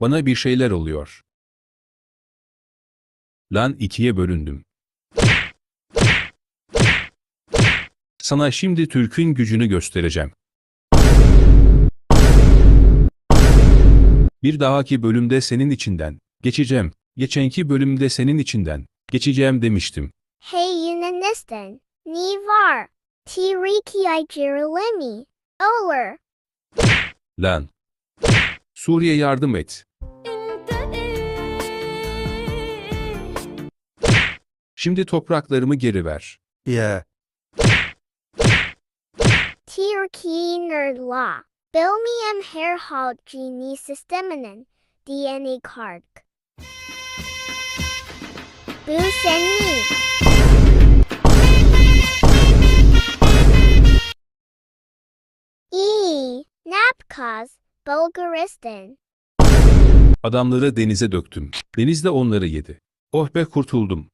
Bana bir şeyler oluyor. Lan ikiye bölündüm. Sana şimdi Türk'ün gücünü göstereceğim. Bir dahaki bölümde senin içinden geçeceğim. Geçenki bölümde senin içinden geçeceğim demiştim. Hey Yunanistan, ni var. Tiriki i Jerusalemi. Olur. Lan. Suriye yardım et. Şimdi topraklarımı geri ver. Yeah. Tirki nerdla. Bilmium herhalt geni sisteminen. DNA card. Bu seni. E. Napkaz. Bulgaristan. Adamları denize döktüm. Deniz de onları yedi. Oh be kurtuldum.